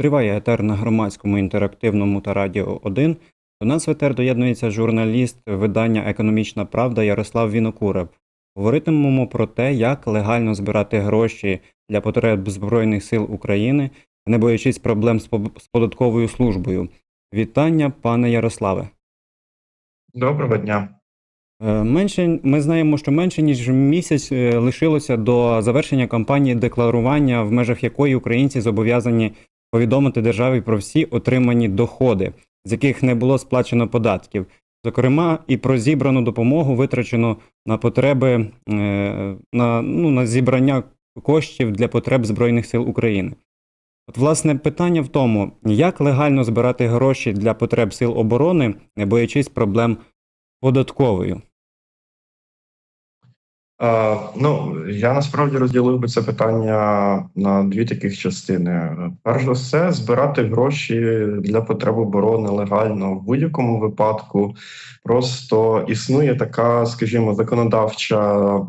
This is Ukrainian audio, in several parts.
Триває етер на громадському інтерактивному та радіо 1. До нас в етер доєднується журналіст видання Економічна Правда Ярослав Вінокуров. Говоритимемо про те, як легально збирати гроші для потреб Збройних сил України, не боячись проблем з податковою службою. Вітання, пане Ярославе. Доброго дня. Е, Менше ми знаємо, що менше ніж місяць е, лишилося до завершення кампанії декларування, в межах якої українці зобов'язані повідомити державі про всі отримані доходи, з яких не було сплачено податків. Зокрема, і про зібрану допомогу витрачено на потреби е, на, ну, на зібрання коштів для потреб Збройних сил України. От, власне, питання в тому, як легально збирати гроші для потреб сил оборони, не боячись проблем податковою. Е, ну, я насправді розділив би це питання на дві таких частини. Перш за все, збирати гроші для потреб оборони легально в будь-якому випадку. Просто існує така, скажімо, законодавча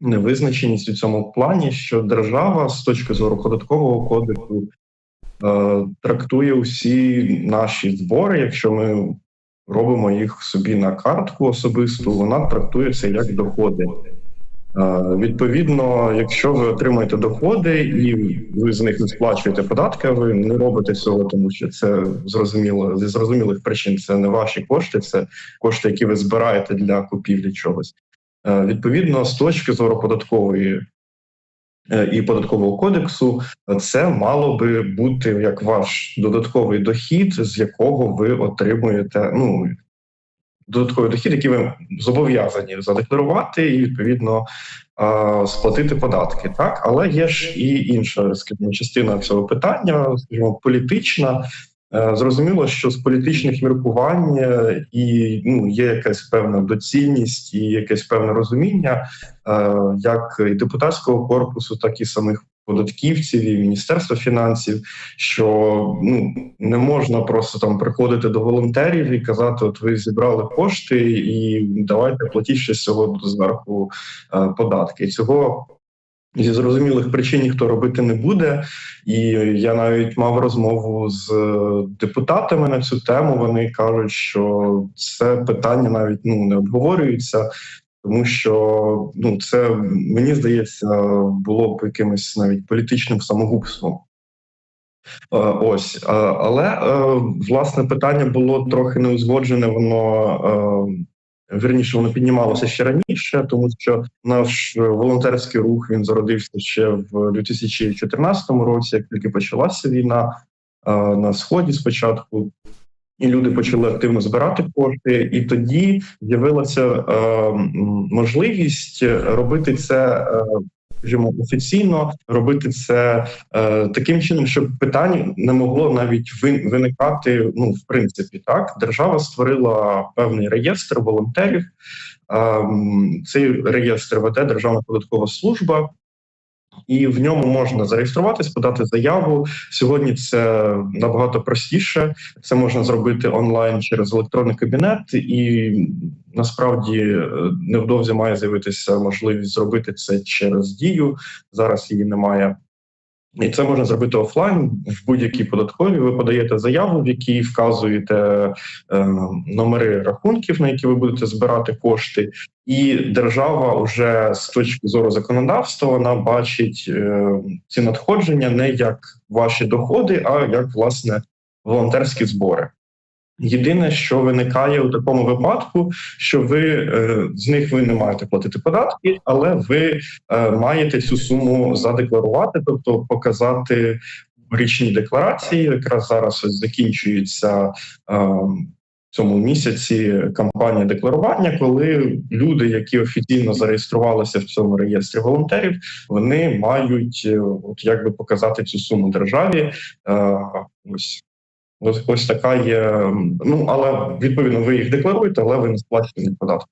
невизначеність у цьому плані, що держава з точки зору податкового кодексу е, трактує усі наші збори, якщо ми робимо їх собі на картку особисту, вона трактує це як доходи. Е, Відповідно, якщо ви отримуєте доходи і ви з них не сплачуєте податки, ви не робите цього, тому що це зрозуміло зі зрозумілих причин. Це не ваші кошти, це кошти, які ви збираєте для купівлі чогось. Е, Відповідно, з точки зору податкової е, і податкового кодексу, це мало би бути як ваш додатковий дохід, з якого ви отримуєте ну додатковий дохід, який ви зобов'язані задекларувати і відповідно сплатити податки. Так, але є ж і інша скажімо, частина цього питання, скажімо, політична. Е, Зрозуміло, що з політичних міркувань е, і ну є якась певна доцільність і якесь певне розуміння, е, як і депутатського корпусу, так і самих податківців і міністерства фінансів, що ну не можна просто там приходити до волонтерів і казати: от ви зібрали кошти, і давайте платіть ще з цього зверху е, податки. Цього зі зрозумілих причин ніхто робити не буде. І я навіть мав розмову з е, депутатами на цю тему. Вони кажуть, що це питання навіть ну не обговорюється. Тому що ну це мені здається було б якимось навіть політичним самогубством. Е, Ось, е, але е, власне питання було трохи неузгоджене. Воно вірніше воно піднімалося ще раніше, тому що наш волонтерський рух він зародився ще в 2014 році, як тільки почалася війна на сході спочатку. І люди почали активно збирати кошти, і тоді з'явилася е, можливість робити це, е, скажімо, офіційно, робити це е, таким чином, щоб питань не могло навіть виникати. Ну, в принципі, так держава створила певний реєстр волонтерів. Е, цей реєстр веде Державна податкова служба. І в ньому можна зареєструватись, подати заяву. Сьогодні це набагато простіше. Це можна зробити онлайн через електронний кабінет, і насправді е, невдовзі має з'явитися можливість зробити це через дію. Зараз її немає. І це можна зробити офлайн в будь-якій податковій. Ви подаєте заяву, в якій вказуєте е, номери рахунків, на які ви будете збирати кошти, і держава вже з точки зору законодавства вона бачить е, ці надходження не як ваші доходи, а як власне волонтерські збори. Єдине, що виникає у такому випадку, що ви е, з них ви не маєте платити податки, але ви е, маєте цю суму задекларувати, тобто показати в річній декларації. Якраз зараз ось закінчується е, в цьому місяці кампанія декларування, коли люди, які офіційно зареєструвалися в цьому реєстрі волонтерів, вони мають от якби показати цю суму державі. Ось. Ось ось така є. Ну але відповідно ви їх декларуєте, але ви не сплачуєте податки.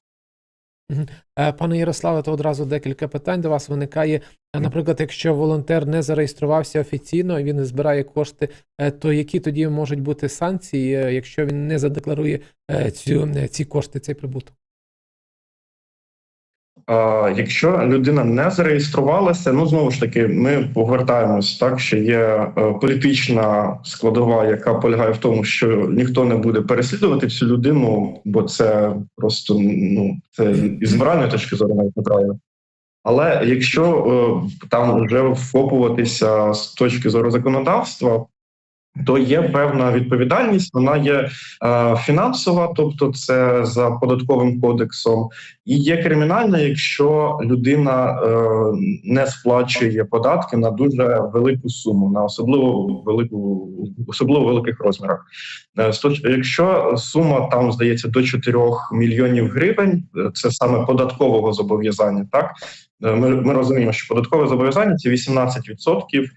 Е, Пане Ярославе, то одразу декілька питань до вас виникає. Е, Наприклад, якщо волонтер не зареєструвався офіційно і він не збирає кошти, е, то які тоді можуть бути санкції, якщо він не задекларує цю, ці кошти, цей прибуток? Якщо людина не зареєструвалася, ну знову ж таки, ми повертаємось так, що є е, політична складова, яка полягає в тому, що ніхто не буде переслідувати цю людину, бо це просто ну це із моральної точки зору навіть неправильно. Але якщо е, там вже вкопуватися з точки зору законодавства, то є певна відповідальність. Вона є е, фінансова, тобто це за податковим кодексом, і є кримінальна, якщо людина е, не сплачує податки на дуже велику суму, на особливо велику, особливо великих розмірах. Е, якщо сума там здається до 4 мільйонів гривень, е, це саме податкового зобов'язання. Так Е, ми, ми розуміємо, що податкове зобов'язання це 18% е,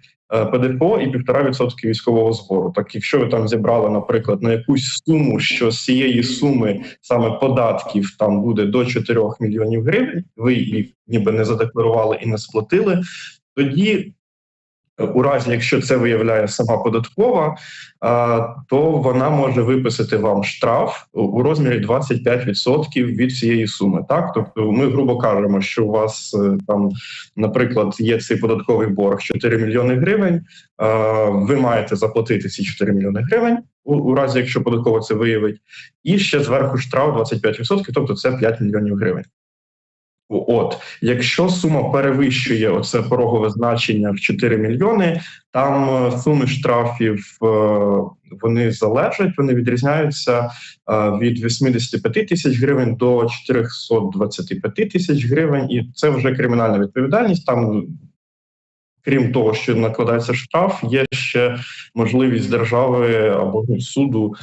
ПДФО і 1,5% військового збору. Так, якщо ви там зібрали, наприклад, на якусь суму, що з цієї суми саме податків там буде до 4 мільйонів гривень, ви їх ніби не задекларували і не сплатили, тоді. У разі, якщо це виявляє сама податкова, то вона може виписати вам штраф у- розмірі 25% від цієї суми. Так, тобто, ми грубо кажемо, що у вас е, там, наприклад, є цей податковий борг 4 мільйони гривень. Ви маєте заплатити ці 4 мільйони гривень у разі, якщо податкова це виявить, і ще зверху штраф 25%, тобто це 5 мільйонів гривень. От, якщо сума перевищує оце порогове значення в 4 мільйони, там е, суми штрафів е, вони залежать, вони відрізняються е, від 85 тисяч гривень до 425 тисяч гривень, і це вже кримінальна відповідальність. Там, крім того, що накладається штраф, є ще можливість держави або суду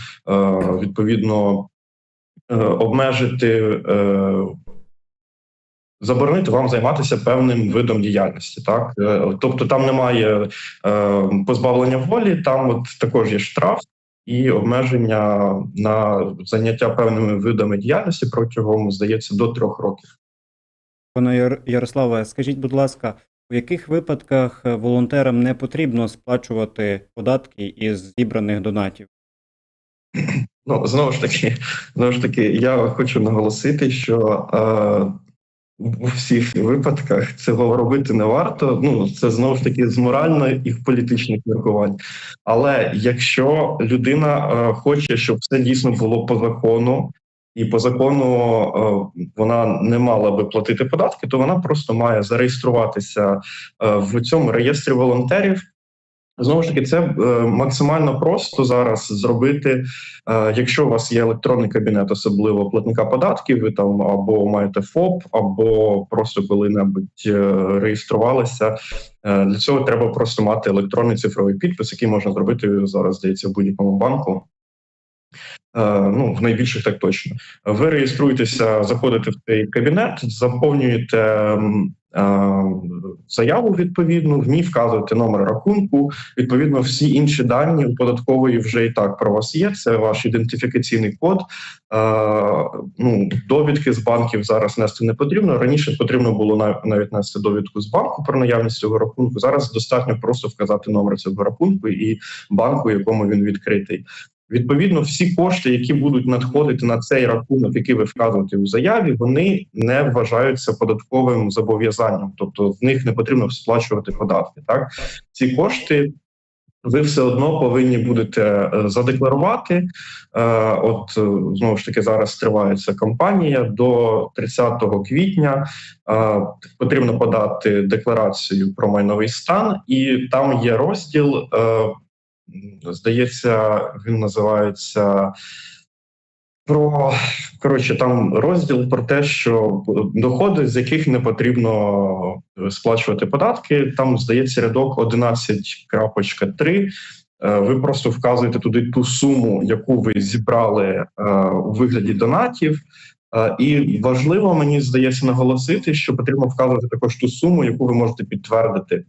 відповідно обмежити. Заборонити вам займатися певним видом діяльності, так Е, тобто там немає е, позбавлення волі, там от також є штраф і обмеження на заняття певними видами діяльності протягом, здається, до трьох років. Пане Ярославе, скажіть, будь ласка, у яких випадках е, волонтерам не потрібно сплачувати податки із зібраних донатів? Ну знову ж таки, знову ж таки, я хочу наголосити, що е, у всіх випадках цього робити не варто. Ну це знову ж таки з моральних і політичних міркувань. Але якщо людина е, хоче, щоб все дійсно було по закону, і по закону е, вона не мала би платити податки, то вона просто має зареєструватися е, в цьому реєстрі волонтерів. Знову ж таки, це е, максимально просто зараз зробити. Е, якщо у вас є електронний кабінет, особливо платника податків, ви там або маєте ФОП, або просто коли-небудь е, реєструвалися. Для цього треба просто мати електронний цифровий підпис, який можна зробити зараз, здається, в будь-якому банку. Ну, в найбільших так точно. Ви реєструєтеся, заходите в цей кабінет, заповнюєте заяву відповідну, в ній вказуєте номер рахунку. Відповідно, всі інші дані у податкової вже і так про вас є. Це ваш ідентифікаційний код. Е, ну, довідки з банків зараз нести не потрібно. Раніше потрібно було нав- навіть нести довідку з банку про наявність цього рахунку. Зараз достатньо просто вказати номер цього рахунку і банку, якому він відкритий. Відповідно, всі кошти, які будуть надходити на цей рахунок, який ви вказуєте у заяві, вони не вважаються податковим зобов'язанням, тобто в них не потрібно сплачувати податки. Так ці кошти ви все одно повинні будете е, задекларувати. Е, От е, знову ж таки зараз триває ця кампанія до 30 квітня. Потрібно подати декларацію про майновий стан, і там є розділ. Здається, він називається про коротше, там розділ про те, що доходи, з яких не потрібно сплачувати податки. Там здається рядок 11.3. Е, Ви просто вказуєте туди ту суму, яку ви зібрали е, у вигляді донатів. Е, І важливо мені здається наголосити, що потрібно вказувати також ту суму, яку ви можете підтвердити.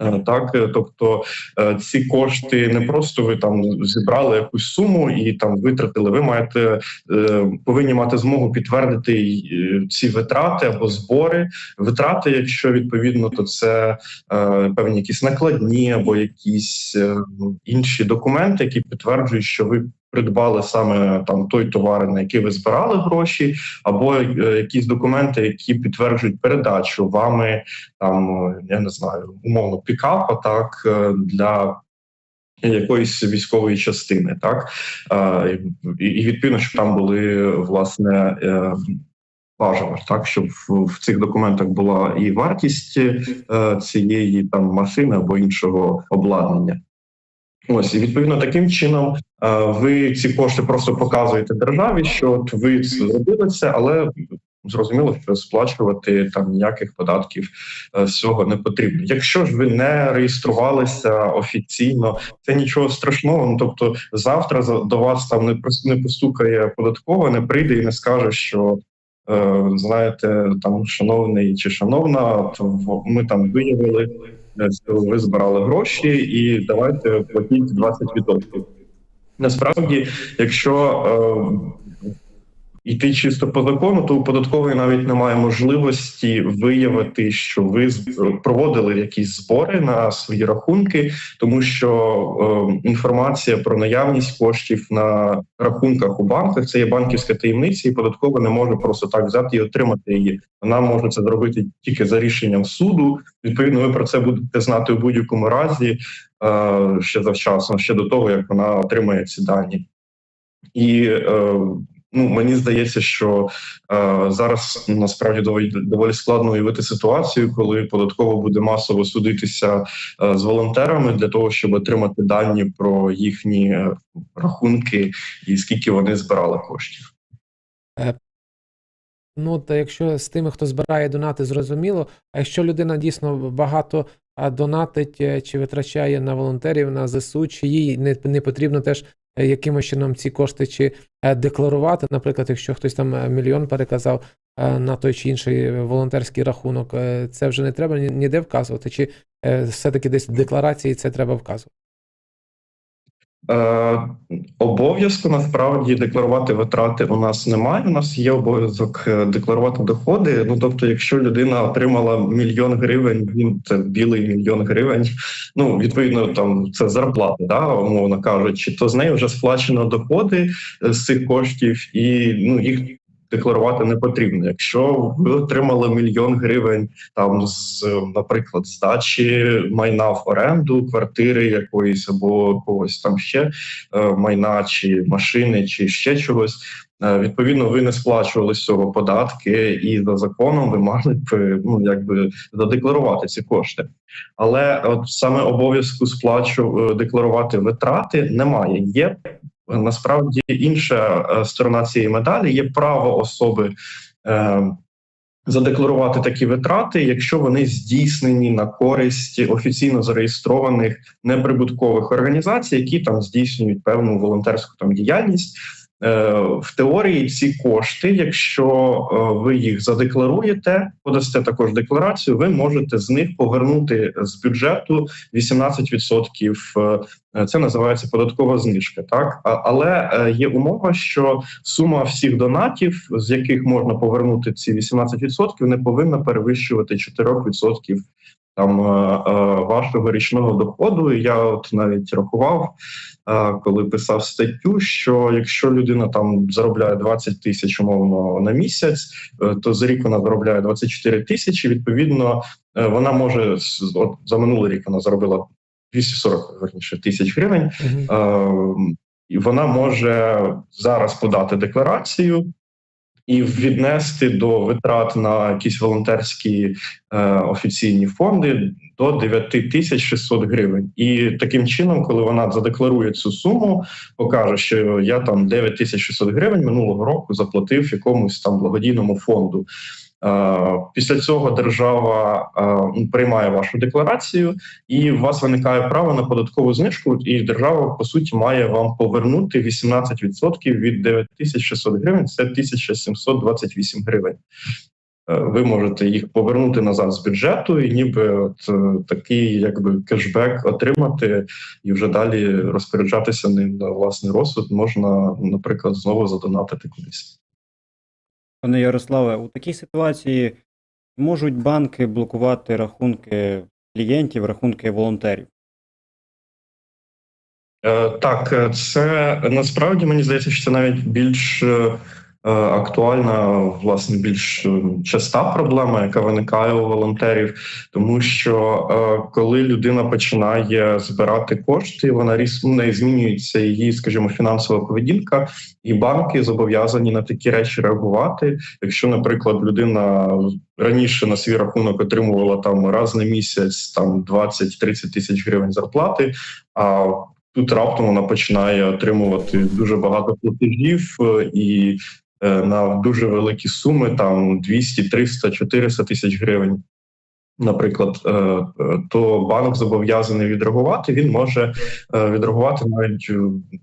Е, Так, е, тобто е, ці кошти не просто ви там зібрали якусь суму і там витратили. Ви маєте повинні мати змогу підтвердити ці витрати або збори. Витрати, якщо відповідно, то це певні якісь накладні або якісь інші документи, які підтверджують, що ви придбали саме там той товар, на який ви збирали гроші, або е, якісь документи, які підтверджують передачу вами там я не знаю, умовно пікапа, так е, для якоїсь військової частини, так Е, і, відповідно, щоб там були власне. Бажано так, щоб в, цих документах була і вартість цієї там машини або іншого обладнання. Ось і відповідно таким чином е, ви ці кошти просто показуєте державі, що от ви зробили це, але зрозуміло, що сплачувати там ніяких податків е, з цього не потрібно. Якщо ж ви не реєструвалися офіційно, це нічого страшного. Ну тобто, завтра за- до вас там не не постукає податкова, не прийде і не скаже, що. е, Знаєте, там шановний чи шановна, то ми там виявили, що ви збирали гроші, і давайте платіть 20%. Насправді, якщо е, йти чисто по закону, то у податкової навіть немає можливості виявити, що ви проводили якісь збори на свої рахунки, тому що е, інформація про наявність коштів на рахунках у банках це є банківська таємниця, і податкова не може просто так взяти і отримати її. Вона може це зробити тільки за рішенням суду. Відповідно, ви про це будете знати у будь-якому разі е, ще завчасно, ще до того як вона отримає ці дані. І е, ну мені здається, що е, зараз насправді доволі, доволі складно уявити ситуацію, коли податково буде масово судитися е, з волонтерами для того, щоб отримати дані про їхні е, рахунки і скільки вони збирали коштів. Ну, та якщо з тими, хто збирає донати, зрозуміло. А якщо людина дійсно багато донатить е, чи витрачає на волонтерів, на ЗСУ, чи їй не, не потрібно теж е, якимось чином ці кошти чи е, декларувати, наприклад, якщо хтось там е, мільйон переказав е, на той чи інший волонтерський рахунок, е, це вже не треба ніде вказувати, чи е, все-таки десь декларації це треба вказувати. Е, обов'язку насправді декларувати витрати у нас немає. У нас є обов'язок е, декларувати доходи. Ну тобто, якщо людина отримала мільйон гривень, він це білий мільйон гривень. Ну відповідно, там це зарплата, да, умовно кажучи, то з неї вже сплачено доходи е, з цих коштів, і ну їх декларувати не потрібно. Якщо ви отримали мільйон гривень там з, наприклад, здачі майна в оренду, квартири якоїсь або когось там ще е, майна, чи машини, чи ще чогось. е, Відповідно, ви не сплачували з цього податки, і за законом ви мали б ну якби задекларувати ці кошти. Але от саме обов'язку сплачу е, декларувати витрати немає. Є насправді інша е, сторона цієї медалі. Є право особи. Е, задекларувати такі витрати, якщо вони здійснені на користь офіційно зареєстрованих неприбуткових організацій, які там здійснюють певну волонтерську там діяльність. Е, В теорії ці кошти, якщо е, ви їх задекларуєте, подасте також декларацію, ви можете з них повернути з бюджету 18%. Е, Це називається податкова знижка. Так але є умова, що сума всіх донатів, з яких можна повернути ці 18%, не повинна перевищувати 4% там е, е, вашого річного доходу. Я от навіть рахував, е, коли писав статтю, що якщо людина там заробляє 20 тисяч умовно на місяць, то за рік вона заробляє 24 тисячі. Відповідно, вона може от за минулий рік вона заробила 240 верніше тисяч гривень. І вона може зараз подати декларацію і віднести до витрат на якісь волонтерські е, офіційні фонди до 9600 гривень. І таким чином, коли вона задекларує цю суму, покаже, що я там 9600 гривень минулого року заплатив якомусь там благодійному фонду. Е, Після цього держава е, приймає вашу декларацію, і у вас виникає право на податкову знижку, і держава по суті має вам повернути 18% від 9600 гривень. Це 1728 гривень. Е, Ви можете їх повернути назад з бюджету, і ніби от такий якби кешбек отримати, і вже далі розпоряджатися ним на власний розсуд можна, наприклад, знову задонатити кудись. Пане Ярославе, у такій ситуації можуть банки блокувати рахунки клієнтів, рахунки волонтерів. Е, Так, е, це насправді мені здається, що це навіть більш е, актуальна, власне, більш е, часта проблема, яка виникає у волонтерів, тому що е, коли людина починає збирати кошти, вона різ в неї змінюється її, скажімо, фінансова поведінка, і банки зобов'язані на такі речі реагувати. Якщо, наприклад, людина раніше на свій рахунок отримувала там раз на місяць там 20-30 тисяч гривень зарплати, а Тут раптом вона починає отримувати дуже багато платежів е, і е, на дуже великі суми, там 200, 300, 400 тисяч гривень. Наприклад, е, е, то банк зобов'язаний відреагувати. Він може е, відреагувати навіть е,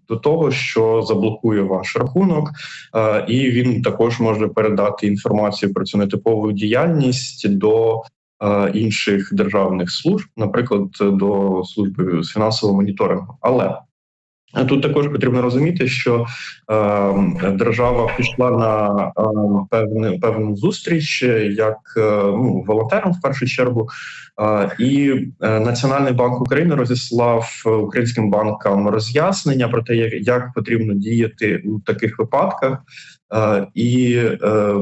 до того, що заблокує ваш рахунок, е, і він також може передати інформацію про цю нетипову діяльність до е, інших державних служб, наприклад, до служби з фінансового моніторингу. Але е, тут також потрібно розуміти, що е, держава пішла на е, певну певну зустріч, як е, ну, волонтерам в першу чергу. Е, і е, Національний банк України розіслав українським банкам роз'яснення про те, як, як потрібно діяти у таких випадках. Е, І е,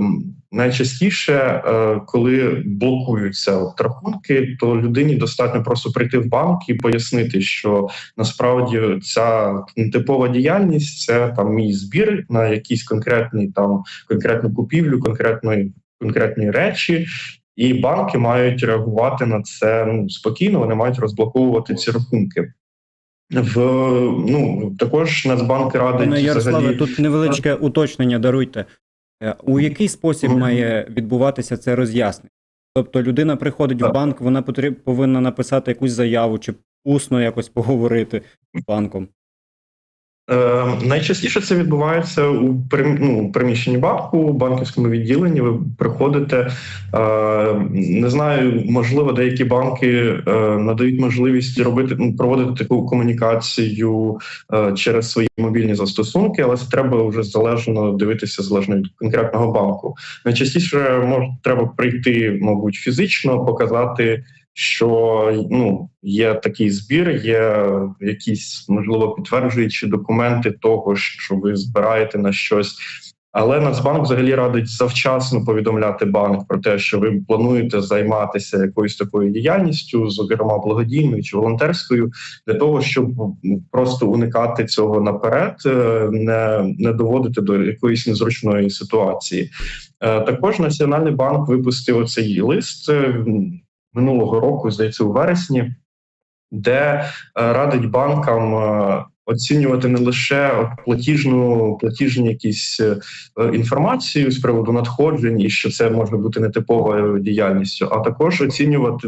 найчастіше, е, коли блокуються от рахунки, то людині достатньо просто прийти в банк і пояснити, що насправді ця нетипова діяльність це там мій збір на якийсь конкретний там конкретну купівлю, конкретної конкретні речі. І банки мають реагувати на це ну спокійно. Вони мають розблоковувати ці рахунки. В ну також Нацбанк радить Пане Ярославе, взагалі тут невеличке уточнення даруйте. Е, У який спосіб має відбуватися це роз'яснення? Тобто людина приходить в банк, вона потріб, повинна написати якусь заяву чи усно якось поговорити з банком. Е, найчастіше це відбувається у ну, приміщенні банку, у банківському відділенні. Ви приходите. Е, не знаю, можливо, деякі банки е, надають можливість робити ну, проводити таку комунікацію е, через свої мобільні застосунки, але це треба вже залежно дивитися залежно від конкретного банку. Найчастіше може треба прийти, мабуть, фізично, показати. Що ну є такий збір, є якісь можливо підтверджуючі документи того, що ви збираєте на щось. Але Нацбанк взагалі радить завчасно повідомляти банк про те, що ви плануєте займатися якоюсь такою діяльністю, зокрема благодійною чи волонтерською, для того, щоб ну, просто уникати цього наперед, е, не, не доводити до якоїсь незручної ситуації. Е, Також Національний банк випустив оцей лист е, минулого року, здається, у вересні, де е, радить банкам е, оцінювати не лише платіжну платіжні якісь е, інформацію з приводу надходжень, і що це може бути нетиповою діяльністю, а також оцінювати.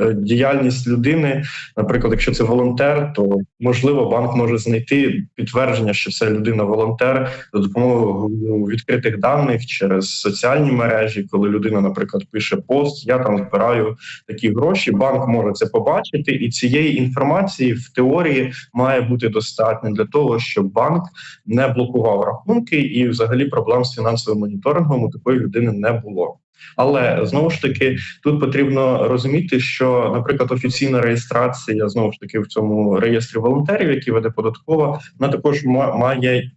Е, Діяльність людини, наприклад, якщо це волонтер, то можливо банк може знайти підтвердження, що це людина волонтер за допомогою відкритих даних через соціальні мережі, коли людина, наприклад, пише пост, я там збираю такі гроші. Банк може це побачити, і цієї інформації в теорії має бути достатньо для того, щоб банк не блокував рахунки, і взагалі проблем з фінансовим моніторингом у такої людини не було. Але знову ж таки тут потрібно розуміти, що, наприклад, офіційна реєстрація знову ж таки в цьому реєстрі волонтерів, які веде податкова, вона також ма- має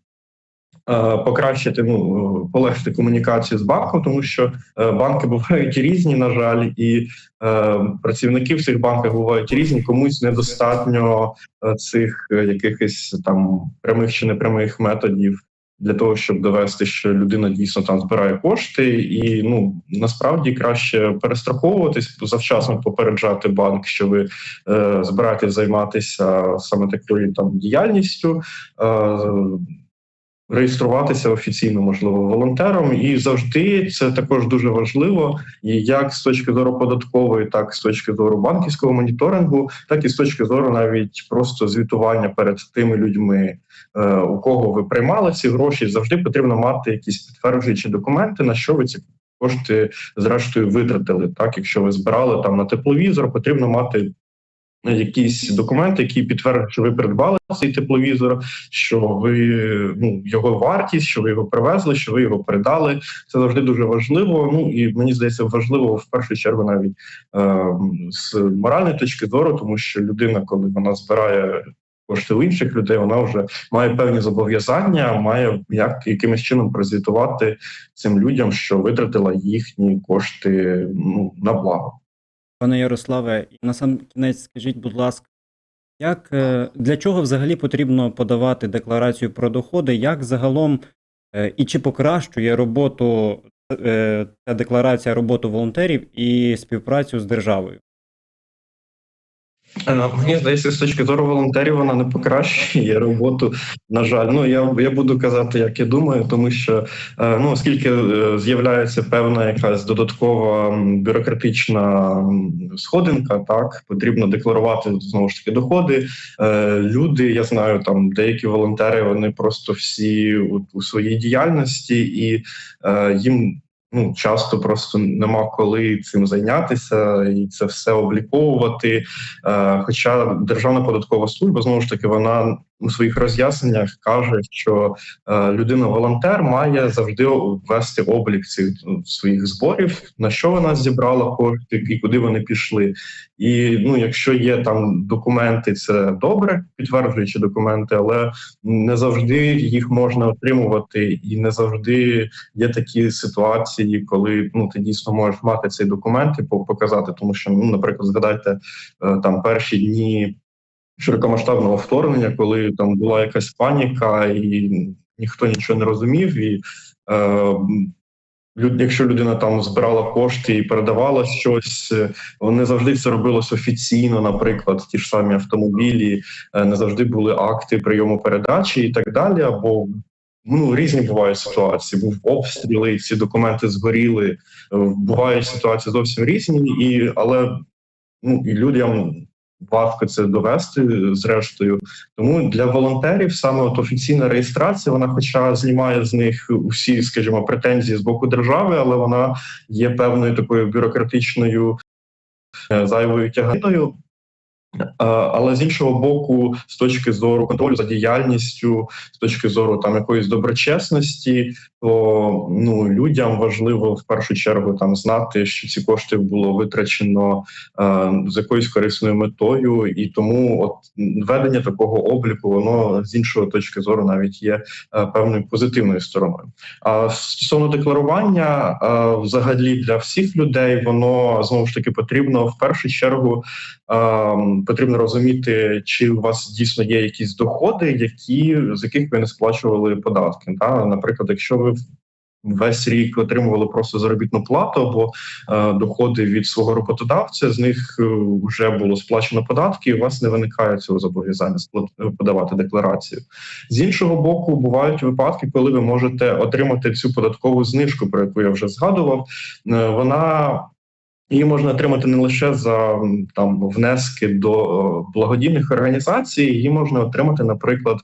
е, покращити, ну полегшити комунікацію з банком, тому що е, банки бувають різні, на жаль, і е, працівники в цих банках бувають різні. Комусь недостатньо е, цих якихось там прямих чи непрямих методів. Для того щоб довести, що людина дійсно там збирає кошти, і ну насправді краще перестраховуватись, завчасно попереджати банк, що ви е, збираєтесь займатися саме такою там діяльністю, е, реєструватися офіційно, можливо, волонтером, і завжди це також дуже важливо, і як з точки зору податкової, так і з точки зору банківського моніторингу, так і з точки зору навіть просто звітування перед тими людьми, е, у кого ви приймали ці гроші. Завжди потрібно мати якісь підтверджуючі документи, на що ви ці кошти зрештою витратили. Так, якщо ви збирали там на тепловізор, потрібно мати якісь документи, які підтверджують, що ви придбали цей тепловізор, що ви ну його вартість, що ви його привезли, що ви його передали. Це завжди дуже важливо. Ну і мені здається, важливо в першу чергу навіть е, з моральної точки зору, тому що людина, коли вона збирає кошти у інших людей, вона вже має певні зобов'язання, має як якимось чином прозвітувати цим людям, що витратила їхні кошти ну, на благо. Пане Ярославе, і на сам кінець скажіть, будь ласка, як е, для чого взагалі потрібно подавати декларацію про доходи? Як загалом е, і чи покращує роботу е, ця декларація роботу волонтерів і співпрацю з державою? Е, Мені здається, з точки зору волонтерів вона не покращує роботу. На жаль, ну я я буду казати, як я думаю, тому що е, ну оскільки е, з'являється певна якась додаткова бюрократична сходинка, так потрібно декларувати знову ж таки доходи. Люди, я знаю, там деякі волонтери, вони просто всі у, у своїй діяльності, і їм ну часто просто нема коли цим зайнятися і це все обліковувати. Е, Хоча Державна податкова служба знову ж таки вона у своїх роз'ясненнях каже, що е, людина-волонтер має завжди вести облік цих ну, своїх зборів, на що вона зібрала кошти і куди вони пішли. І ну, якщо є там документи, це добре, підтверджуючи документи, але не завжди їх можна отримувати, і не завжди є такі ситуації, коли ну ти дійсно можеш мати цей документ і показати, тому що ну, наприклад, згадайте е, там перші дні широкомасштабного вторгнення, коли там була якась паніка, і ніхто нічого не розумів, і е, якщо людина там збирала кошти і передавала щось, не завжди це робилось офіційно, наприклад, ті ж самі автомобілі, е, не завжди були акти прийому передачі і так далі, або Ну, різні бувають ситуації. Був обстріли, ці документи згоріли. Е, Бувають ситуації зовсім різні, і але ну і людям важко це довести зрештою. Тому для волонтерів саме от офіційна реєстрація, вона, хоча знімає з них усі, скажімо, претензії з боку держави, але вона є певною такою бюрократичною е, зайвою тяганиною. Але з іншого боку, з точки зору контролю за діяльністю, з точки зору там якоїсь доброчесності, то ну людям важливо в першу чергу там знати, що ці кошти було витрачено е, з якоюсь корисною метою, і тому от ведення такого обліку, воно з іншої точки зору навіть є е, певною позитивною стороною. А стосовно декларування, е, взагалі для всіх людей, воно знову ж таки потрібно в першу чергу. Ем, Потрібно розуміти, чи у вас дійсно є якісь доходи, які з яких ви не сплачували податки. Та наприклад, якщо ви весь рік отримували просто заробітну плату або е, доходи від свого роботодавця, з них е, вже було сплачено податки, і у вас не виникає цього зобов'язання подавати декларацію. З іншого боку, бувають випадки, коли ви можете отримати цю податкову знижку, про яку я вже згадував. Е, Вона Її можна отримати не лише за там внески до е, благодійних організацій, її можна отримати, наприклад,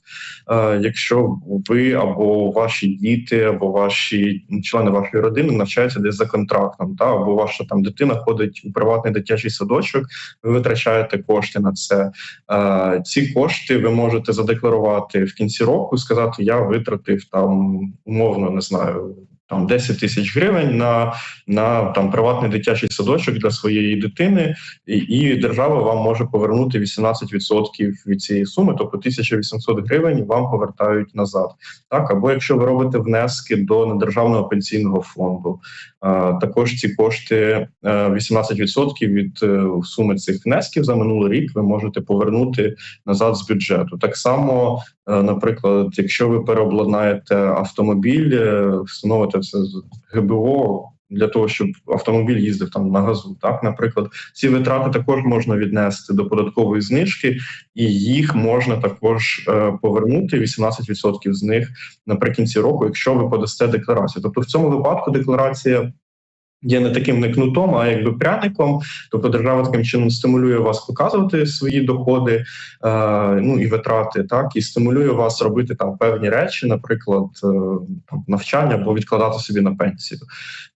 е, якщо ви або ваші діти, або ваші члени вашої родини навчаються десь за контрактом, та або ваша там дитина ходить у приватний дитячий садочок, ви витрачаєте кошти на це. Е, Ці кошти ви можете задекларувати в кінці року, сказати: я витратив там умовно, не знаю. Там 10 тисяч гривень на на там приватний дитячий садочок для своєї дитини, і, і держава вам може повернути 18% від цієї суми, тобто 1800 гривень вам повертають назад. Так або якщо ви робите внески до недержавного пенсійного фонду, а, також ці кошти е, 18% від е, суми цих внесків за минулий рік ви можете повернути назад з бюджету. Так само, е, наприклад, якщо ви переобладнаєте автомобіль, е, встановите це з ГБО. Для того щоб автомобіль їздив там на газу, так наприклад, ці витрати також можна віднести до податкової знижки, і їх можна також е, повернути 18% з них наприкінці року, якщо ви подасте декларацію. Тобто, в цьому випадку декларація є не таким не кнутом, а якби пряником. Тобто, держава таким чином стимулює вас показувати свої доходи, е, ну і витрати, так і стимулює вас робити там певні речі, наприклад, е, там навчання або відкладати собі на пенсію.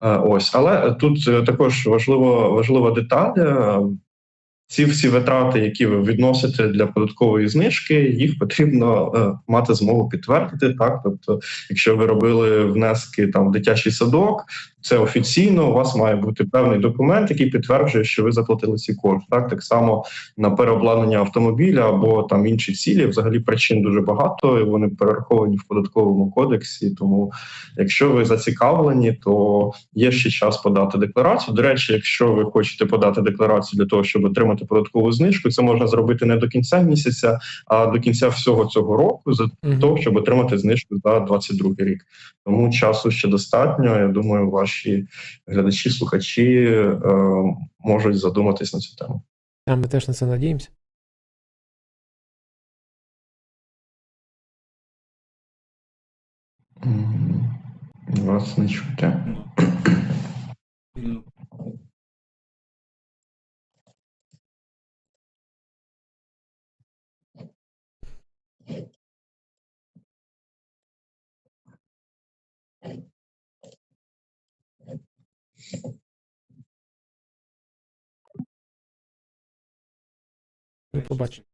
Е, ось, але тут е, також важливо важлива деталь. е, Ці всі витрати, які ви відносите для податкової знижки, їх потрібно е, мати змогу підтвердити. Так, тобто, якщо ви робили внески там в дитячий садок, це офіційно. У вас має бути певний документ, який підтверджує, що ви заплатили ці кошти. Так так само на переобладнання автомобіля або там інші цілі. Взагалі причин дуже багато. і Вони перераховані в податковому кодексі. Тому, якщо ви зацікавлені, то є ще час подати декларацію. До речі, якщо ви хочете подати декларацію для того, щоб отримати податкову знижку, це можна зробити не до кінця місяця, а до кінця всього цього року, за того, щоб отримати знижку за 22 рік. Тому часу ще достатньо. Я думаю, ваші глядачі, слухачі е, можуть задуматись на цю тему. А ми теж на це надіємося. Вас не чути. Ми побачимо.